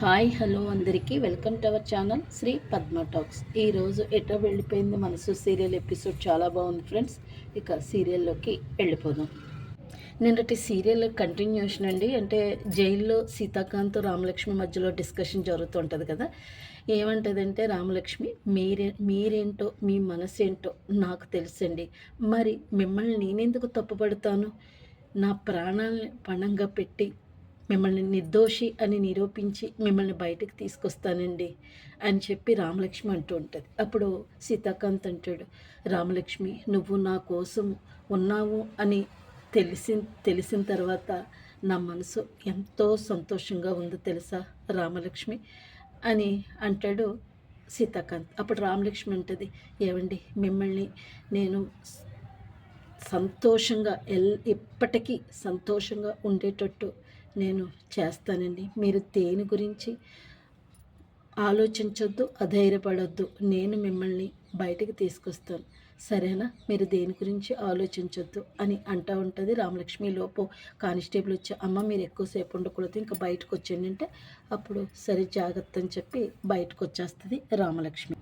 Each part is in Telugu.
హాయ్ హలో అందరికీ. Welcome to our channel Sri Padma talks. ఈరోజు ఎటో వెళ్ళిపోయింది మనసు. సీరియల్ ఎపిసోడ్ చాలా బాగుంది ఫ్రెండ్స్. ఇక సీరియల్లోకి వెళ్ళిపోదాం. నిన్నటి సీరియల్ కంటిన్యూషన్ అండి. అంటే జైల్లో సీతాకాంత్ రామలక్ష్మి మధ్యలో డిస్కషన్ జరుగుతుంటుంది కదా. ఏమంటదంటే రామలక్ష్మి మీరే మీరేంటో మీ మనసు ఏంటో నాకు తెలుసండి. మరి మిమ్మల్ని నేనెందుకు తప్పుపడతాను? నా ప్రాణాలని పణంగా పెట్టి మిమ్మల్ని నిర్దోషి అని నిరూపించి మిమ్మల్ని బయటకు తీసుకొస్తానండి అని చెప్పి రామలక్ష్మి అంటూ ఉంటుంది. అప్పుడు సీతాకాంత్ అంటాడు రామలక్ష్మి నువ్వు నా కోసం ఉన్నావు అని తెలిసి తెలిసిన తర్వాత నా మనసు ఎంతో సంతోషంగా ఉందో తెలుసా రామలక్ష్మి? అని అంటాడు సీతాకాంత్. అప్పుడు రామలక్ష్మి అంటది ఏమండి మిమ్మల్ని నేను సంతోషంగా ఎల్ ఎప్పటికీ సంతోషంగా ఉండేటట్టు నేను చేస్తానండి. మీరు దేని గురించి ఆలోచించొద్దు అధైర్యపడొద్దు. నేను మిమ్మల్ని బయటికి తీసుకొస్తాను. సరేనా? మీరు దేని గురించి ఆలోచించొద్దు అని అంటూ ఉంటుంది రామలక్ష్మి. లోపు కానిస్టేబుల్ వచ్చి అమ్మ మీరు ఎక్కువసేపు ఉండకూడదు ఇంకా బయటకు వచ్చేయండి అంటే అప్పుడు సరే జాగ్రత్త అని చెప్పి బయటకు వచ్చేస్తుంది రామలక్ష్మి.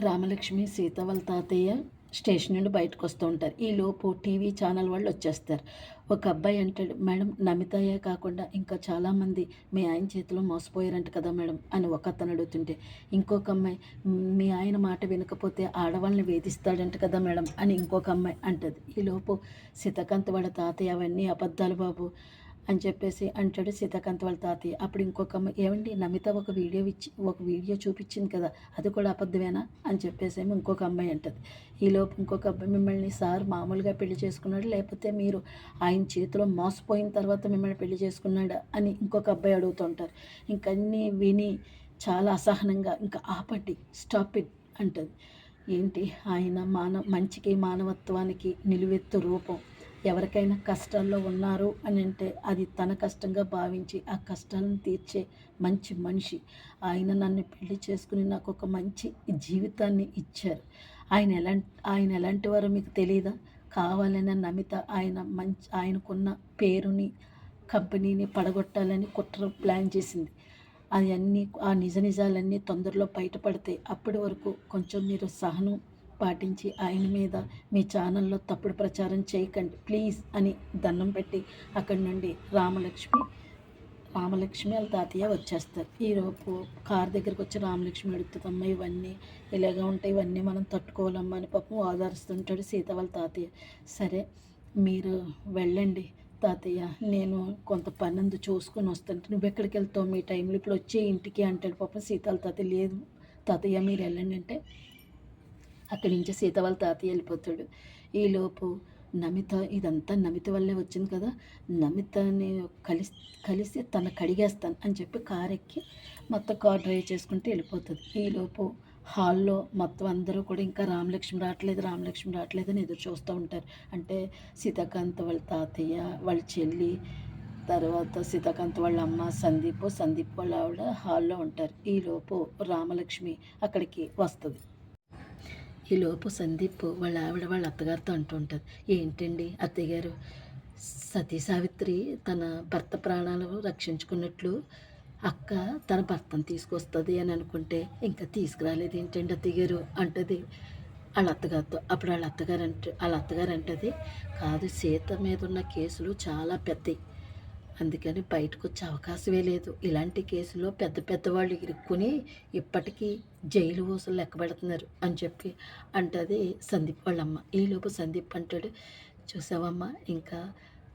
రామలక్ష్మి సీత వాళ్ళ తాతయ్య స్టేషన్ నుండి బయటకు వస్తూ ఉంటారు. ఈలోపు టీవీ ఛానల్ వాళ్ళు వచ్చేస్తారు. ఒక అబ్బాయి అంటాడు మేడం నమితాయే కాకుండా ఇంకా చాలామంది మీ ఆయన చేతిలో మోసపోయారంట కదా మేడం అని ఒక అతను అడుగుతుంటే ఇంకొక అమ్మాయి మీ ఆయన మాట వినకపోతే ఆడవాళ్ళని వేధిస్తాడంట కదా మేడం అని ఇంకొక అమ్మాయి అంటది. ఈలోపు లోపు సీతకాంత్ వాళ్ళ తాతయ్య అవన్నీ అబద్ధాలు బాబు. అని చెప్పేసి అంటాడు సీతాకాంత్ వాళ్ళ తాతయ్య. అప్పుడు ఇంకొక అమ్మ ఏమండి నమిత ఒక వీడియో ఇచ్చి ఒక వీడియో చూపించింది కదా అది కూడా అబద్ధమేనా? అని చెప్పేసి ఇంకొక అమ్మాయి అంటది. ఈలోపు ఇంకొక అబ్బాయి మిమ్మల్ని సార్ మామూలుగా పెళ్ళి చేసుకున్నాడు లేకపోతే మీరు ఆయన చేతిలో మోసపోయిన తర్వాత మిమ్మల్ని పెళ్ళి చేసుకున్నాడా అని ఇంకొక అబ్బాయి అడుగుతుంటారు ఇంకన్నీ విని చాలా అసహనంగా ఇంకా ఆపట్టి స్టాప్ ఇట్ అంటది. ఏంటి ఆయన మానవ మంచికి మానవత్వానికి నిలువెత్తు రూపం. ఎవరికైనా కష్టాల్లో ఉన్నారు అని అంటే అది తన కష్టంగా భావించి ఆ కష్టాలను తీర్చే మంచి మనిషి. ఆయన నన్ను పెళ్ళి చేసుకుని నాకు ఒక మంచి జీవితాన్ని ఇచ్చారు. ఆయన ఎలాంటి ఆయన ఎలాంటి వారో మీకు తెలియదా కావాలని నమిత ఆయన మంచి ఆయనకున్న పేరుని కంపెనీని పడగొట్టాలని కుట్ర ప్లాన్ చేసింది. అవన్నీ ఆ నిజ నిజాలన్నీ తొందరలో బయటపడతాయి అప్పటి వరకు కొంచెం మీరు సహనం పాటించి ఆయన మీద మీ ఛానల్లో తప్పుడు ప్రచారం చేయకండి. ప్లీజ్ అని దండం పెట్టి అక్కడి నుండి రామలక్ష్మి రామలక్ష్మి వాళ్ళ తాతయ్య వచ్చేస్తారు. ఈరోపు కార్ దగ్గరికి వచ్చి రామలక్ష్మి అడుగుతుందమ్మా ఇవన్నీ ఇలాగా ఉంటాయి ఇవన్నీ మనం తట్టుకోవాలమ్మా అని పాపం ఆధారిస్తుంటాడు సీత వాళ్ళ తాతయ్య. సరే మీరు వెళ్ళండి తాతయ్య నేను కొంత పని అందు చూసుకొని వస్తాను. నువ్వు ఎక్కడికి వెళ్తావు? మీ టైంలో ఇప్పుడు వచ్చే ఇంటికి అంటాడు పాపం సీతాల తాతయ్య. లేదు తాతయ్య మీరు వెళ్ళండి అంటే అక్కడి నుంచి సీత వాళ్ళ తాతయ్య వెళ్ళిపోతాడు. ఈలోపు నమిత ఇదంతా నమిత వల్లే వచ్చింది కదా. నమితని కలిసి కలిసి తన కడిగేస్తాను అని చెప్పి కార్ ఎక్కి మొత్తం కార్ డ్రైవ్ చేసుకుంటూ వెళ్ళిపోతుంది. ఈలోపు హాల్లో మొత్తం అందరూ కూడా ఇంకా రామలక్ష్మి రావట్లేదు రామలక్ష్మి రావట్లేదు అని ఎదురు చూస్తూ ఉంటారు. అంటే సీతాకాంత్ వాళ్ళ తాతయ్య వాళ్ళ చెల్లి తర్వాత సీతాకాంత్ వాళ్ళ అమ్మ సందీప్ సందీప్ వాళ్ళ ఆవిడ హాల్లో ఉంటారు. ఈలోపు రామలక్ష్మి అక్కడికి వస్తుంది. ఈలోపు సందీప్ వాళ్ళ ఆవిడ వాళ్ళ అత్తగారితో అంటుంటుంది ఏంటండి అత్తయ్య గారు సతీ సావిత్రి తన భర్త ప్రాణాలు రక్షించుకున్నట్లు అక్క తన భర్తను తీసుకొస్తుంది అని అనుకుంటే ఇంకా తీసుకురాలేదు ఏంటండి అత్తయ్య గారు అంటది వాళ్ళ అత్తగారితో. అప్పుడు వాళ్ళ అత్తగారు అంటే వాళ్ళ అత్తగారు అంటది కాదు సీత మీద ఉన్న కేసులు చాలా పెద్దవి అందుకని బయటకు వచ్చే అవకాశమే లేదు. ఇలాంటి కేసులో పెద్ద పెద్దవాళ్ళు ఇరుక్కుని ఇప్పటికీ జైలు ఊసలు లెక్క పెడుతున్నారు అని చెప్పి అంటది సందీప్ వాళ్ళమ్మ. ఈలోపు సందీప్ అంటాడు చూసావమ్మా ఇంకా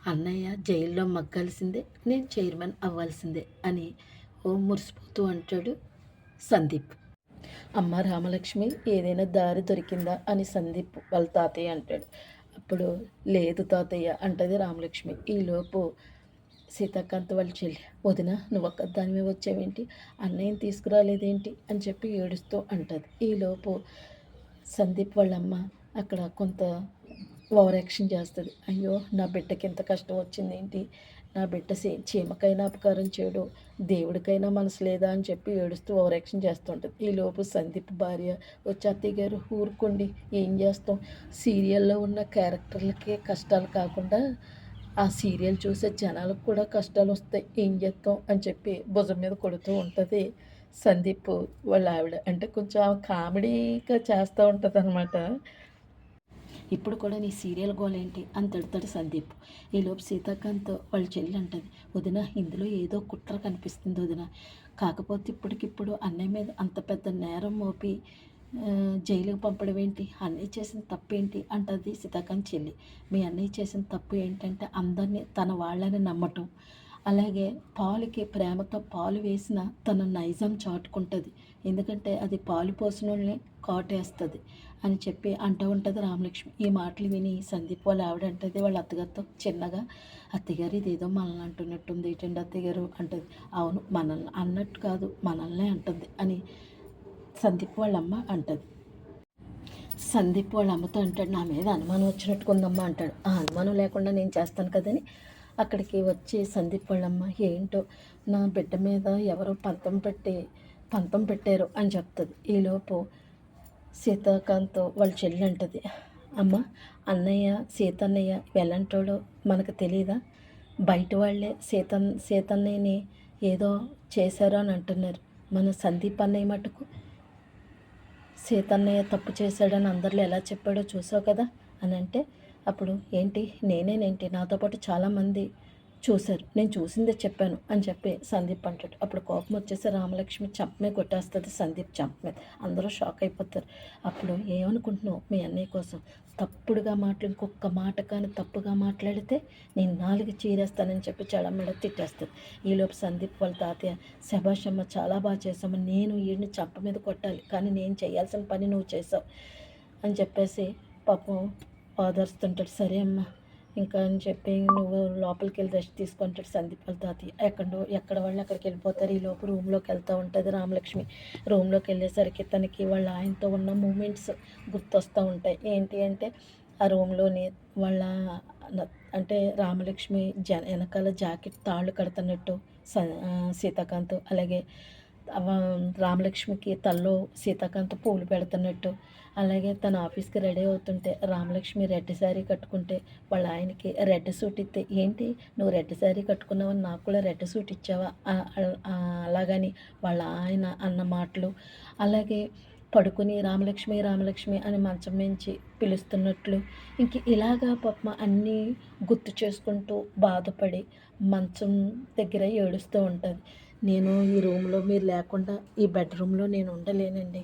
అన్నయ్య జైల్లో మగ్గాల్సిందే నేను చైర్మన్ అవ్వాల్సిందే అని ఓ మురిసిపోతూ అంటాడు సందీప్. అమ్మ రామలక్ష్మి ఏదైనా దారి దొరికిందా? అని సందీప్ వాళ్ళ తాతయ్య అంటాడు. అప్పుడు లేదు తాతయ్య అంటది రామలక్ష్మి. ఈలోపు సీతాకాంత్ వాళ్ళ చెల్లి వదిన నువ్వు ఒక్క దానిమే వచ్చావేంటి? అన్నయ్యని తీసుకురాలేదేంటి? అని చెప్పి ఏడుస్తూ అంటుంది. ఈలోపు సందీప్ వాళ్ళమ్మ అక్కడ కొంత ఓవర్ యాక్షన్ చేస్తుంది. అయ్యో నా బిడ్డకి ఎంత కష్టం వచ్చిందేంటి? నా బిడ్డ సే చీమకైనా అపకారం చేయడు దేవుడికైనా మనసు లేదా అని చెప్పి ఏడుస్తూ ఓవర్ యాక్షన్ చేస్తుంటుంది ఈలోపు సందీప్ భార్య వచ్చి అత్తయ్య గారు ఊరుకోండి ఏం చేస్తాం? సీరియల్లో ఉన్న క్యారెక్టర్లకే కష్టాలు కాకుండా ఆ సీరియల్ చూసే జనాలకు కూడా కష్టాలు వస్తాయి ఏం చేస్తాం అని చెప్పి భుజం మీద కొడుతూ ఉంటుంది. సందీప్ వాళ్ళ ఆవిడ. అంటే కొంచెం కామెడీగా చేస్తూ ఉంటుంది అనమాట ఇప్పుడు కూడా నీ సీరియల్ గోల్ ఏంటి? అని తిడతాడు సందీప్. ఈలోపు సీతాకాంత్ వాళ్ళ చెల్లి అంటది వదిన ఇందులో ఏదో కుట్ర కనిపిస్తుంది వదిన. కాకపోతే ఇప్పటికిప్పుడు అన్నయ్య మీద అంత పెద్ద నేరం మోపి జైలుకి పంపడం ఏంటి? అన్నయ్య చేసిన తప్పు ఏంటి? అంటది సీతాకాంత్ చెల్లి. మీ అన్నయ్య చేసిన తప్పు ఏంటంటే అందరినీ తన వాళ్ళని నమ్మటం. అలాగే పాలుకి ప్రేమతో పాలు వేసిన తన నైజం చాటుకుంటుంది. ఎందుకంటే అది పాలు పోసిన వాళ్ళని కాటేస్తుంది అని చెప్పి అంటూ ఉంటుంది రామలక్ష్మి. ఈ మాటలు విని సందీప్ వాళ్ళ ఆవిడ అంటది వాళ్ళ అత్తగారితో చిన్నగా అత్తగారు ఇదేదో మనల్ని అంటున్నట్టుంది ఏంటండి అత్తగారు అంటది. అవును మనల్ని అన్నట్టు కాదు మనల్నే అంటుంది అని సందీప్ వాళ్ళమ్మ అంటది. సందీప్ వాళ్ళ అమ్మతో అంటాడు నా మీద అనుమానం వచ్చినట్టుకుందమ్మా అంటాడు. ఆ అనుమానం లేకుండా నేను చేస్తాను కదని అక్కడికి వచ్చి సందీప్ వాళ్ళమ్మ ఏంటో నా బిడ్డ మీద ఎవరో పంతం పెట్టి పంతం పెట్టారు అని చెప్తుంది. ఈలోపు సీతాకాంత్ వాళ్ళ చెల్లి అంటది అమ్మ అన్నయ్య సీతన్నయ్య ఎలాంటోడో మనకు తెలియదా బయట వాళ్ళే సీత సీతన్నయ్యని ఏదో చేశారు అని అంటున్నారు మన సందీప్ అన్నయ్య మటుకు. సీతన్నయ్య తప్పు చేశాడని అందరిలో ఎలా చెప్పాడో చూసావు కదా? అని అంటే అప్పుడు ఏంటి? నేనేనేంటి? నాతో పాటు చాలామంది చూశారు. నేను చూసిందే చెప్పాను అని చెప్పి సందీప్ అంటాడు. అప్పుడు కోపం వచ్చేసి రామలక్ష్మి చంప మీద కొట్టేస్తుంది సందీప్ చంప మీద. అందరూ షాక్ అయిపోతారు. అప్పుడు ఏమనుకుంటున్నావు మీ అన్నయ్య కోసం? తప్పుడుగా మాట్లా ఇంకొక మాట కానీ తప్పుగా మాట్లాడితే నేను నాలుగు చీరేస్తానని చెప్పి చడమ్మడ మీద తిట్టేస్తుంది. ఈలోపు సందీప్ వాళ్ళ తాతయ్య శభాషమ్మ చాలా బాగా చేసాము నేను వీడిని చంప మీద కొట్టాలి. కానీ నేను చేయాల్సిన పని నువ్వు చేసావు అని చెప్పేసి పాపం ఓదార్స్తుంటాడు సరే అమ్మా ఇంకా అని చెప్పి నువ్వు లోపలికి వెళ్ళి రెస్ట్ తీసుకుంటాడు సందీప్ వాళ్ళ తాతయ్య. ఎక్కడో ఎక్కడ వాళ్ళు అక్కడికి వెళ్ళిపోతారు ఈ లోపు రూమ్లోకి వెళ్తూ ఉంటుంది రామలక్ష్మి. రూమ్లోకి వెళ్ళేసరికి తనకి వాళ్ళ ఆయనతో ఉన్న మూమెంట్స్ గుర్తొస్తూ ఉంటాయి. ఏంటి అంటే ఆ రూమ్లోని వాళ్ళ అంటే రామలక్ష్మి జ వెనకాల జాకెట్ తాళ్ళు కడుతున్నట్టు స సీతాకాంత్ అలాగే రామలక్ష్మికి తల్లో సీతాకాంత పూలు పెడుతున్నట్టు. అలాగే తన ఆఫీస్కి రెడీ అవుతుంటే రామలక్ష్మి రెడ్ శారీ కట్టుకుంటే వాళ్ళ ఆయనకి రెడ్ సూట్ ఇస్తే ఏంటి? నువ్వు రెడ్ శారీ కట్టుకున్నావని నాకు కూడా రెడ్ సూట్ ఇచ్చావా? అలాగని వాళ్ళ ఆయన అన్న మాటలు. అలాగే పడుకుని రామలక్ష్మి రామలక్ష్మి అని మంచం మించి పిలుస్తున్నట్లు. ఇంక ఇలాగా పాపం అన్నీ గుర్తు చేసుకుంటూ బాధపడి మంచం దగ్గర ఏడుస్తూ ఉంటుంది. నేను ఈ రూమ్లో మీరు లేకుండా ఈ బెడ్రూమ్లో నేను ఉండలేనండి.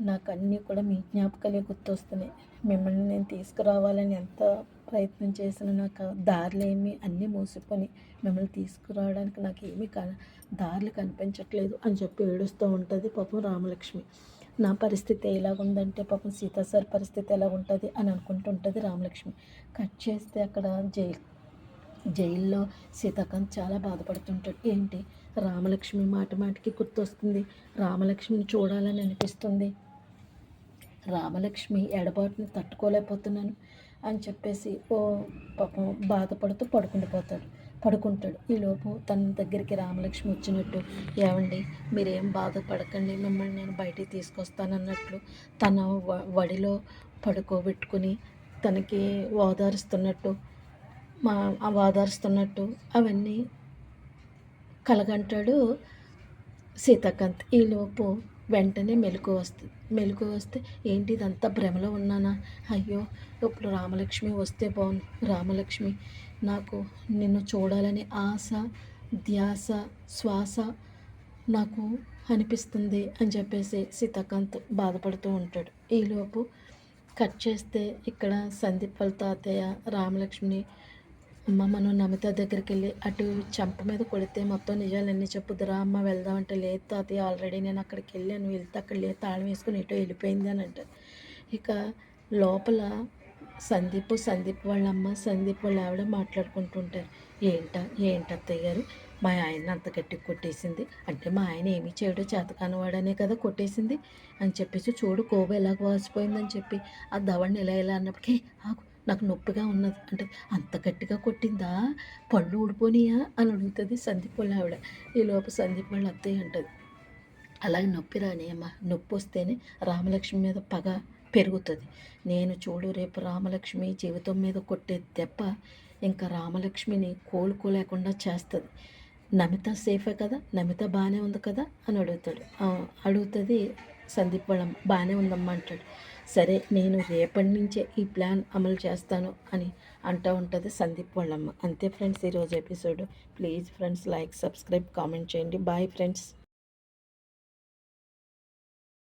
నాకు అన్నీ కూడా మీ జ్ఞాపకాలే గుర్తొస్తున్నాయి. మిమ్మల్ని నేను తీసుకురావాలని ఎంత ప్రయత్నం చేసినా నాకు దారులు ఏమి అన్నీ మూసుకొని మిమ్మల్ని తీసుకురావడానికి నాకు ఏమీ క దారులు కనిపించట్లేదు అని చెప్పి ఏడుస్తూ ఉంటుంది పాపం రామలక్ష్మి. నా పరిస్థితి ఎలాగుందంటే పాపం సీతా సార్ పరిస్థితి ఎలా ఉంటుంది అని అనుకుంటుంటుంది రామలక్ష్మి. కట్ చేస్తే అక్కడ జైలు జైల్లో సీతాకాంత్ చాలా బాధపడుతుంటాడు. ఏంటి? రామలక్ష్మి మాట మాటికి గుర్తొస్తుంది. రామలక్ష్మిని చూడాలని అనిపిస్తుంది. రామలక్ష్మి ఎడబాటుని తట్టుకోలేకపోతున్నాను అని చెప్పేసి ఓ పాపం బాధపడుతూ పడుకుండిపోతాడు పడుకుంటాడు. ఈలోపు తన దగ్గరికి రామలక్ష్మి వచ్చినట్టు ఏమండి మీరేం బాధపడకండి మిమ్మల్ని నేను బయటికి తీసుకొస్తానన్నట్లు తన వ- వడిలో పడుకోబెట్టుకుని తనకి ఓదారుస్తున్నట్టు మా ఓదారుస్తున్నట్టు అవన్నీ కలగంటాడు సీతాకాంత్. ఈలోపు వెంటనే మెలకు వస్తుంది మెలకు వస్తే ఏంటి ఇదంతా భ్రమలో ఉన్నానా? అయ్యో ఇప్పుడు రామలక్ష్మి వస్తే బాగుంది రామలక్ష్మి నాకు నిన్ను చూడాలని ఆశ ధ్యాస శ్వాస నాకు అనిపిస్తుంది అని చెప్పేసి సీతాకాంత్ బాధపడుతూ ఉంటాడు. ఈలోపు కట్ చేస్తే ఇక్కడ సందీప్ వాళ్ళ తాతయ్య రామలక్ష్మిని అమ్మ మనం నమిత దగ్గరికి వెళ్ళి అటు చెంప మీద కొడితే మొత్తం నిజాలన్నీ చెప్పుదురా అమ్మ వెళ్దామంటే లేదు తాతయ్య ఆల్రెడీ నేను అక్కడికి వెళ్ళాను వెళ్తే అక్కడ లేదు తాళం వేసుకుని ఎటో వెళ్ళిపోయింది అని అంటారు. ఇక లోపల సందీప్ సందీప్ వాళ్ళ అమ్మ సందీప్ వాళ్ళ ఆవిడ మాట్లాడుకుంటుంటారు. ఏంట ఏంట అత్తయ్య గారు? మా ఆయన అంత గట్టి కొట్టేసింది. అంటే మా ఆయన ఏమీ చేయడో చేతకానివాడనే కదా కొట్టేసింది అని చెప్పేసి చూడు కోబ ఎలాగ వాసిపోయిందని చెప్పి ఆ దవడిని ఇలా ఇలా అన్నప్పటికీ ఆకు నాకు నొప్పిగా ఉన్నది. అంటే అంత గట్టిగా కొట్టిందా? పళ్ళు ఊడిపోనియా? అని అడుగుతుంది సందీప్ వాళ్ళ ఆవిడ. ఈ లోపు సందీప్ వాళ్ళ అత్తయ్య అంటుంది. అలాగే నొప్పి రాని నొప్పి వస్తేనే రామలక్ష్మి మీద పగ పెరుగుతుంది. నేను చూడు రేపు రామలక్ష్మి జీవితం మీద కొట్టే దెబ్బ ఇంకా రామలక్ష్మిని కోలుకోలేకుండా చేస్తుంది. నమిత సేఫే కదా? నమిత బాగానే ఉంది కదా? అని అడుగుతాడు. అడుగుతుంది సందీప్ వాళ్ళ బాగానే ఉందమ్మా అంటాడు. సరే నేను రేపటి నుంచే ఈ ప్లాన్ అమలు చేస్తాను అని అంటూ ఉంటుంది సందీప్ వాళ్ళమ్మ. అంతే ఫ్రెండ్స్ ఈరోజు episode. Please friends like subscribe comment చేయండి. Bye friends.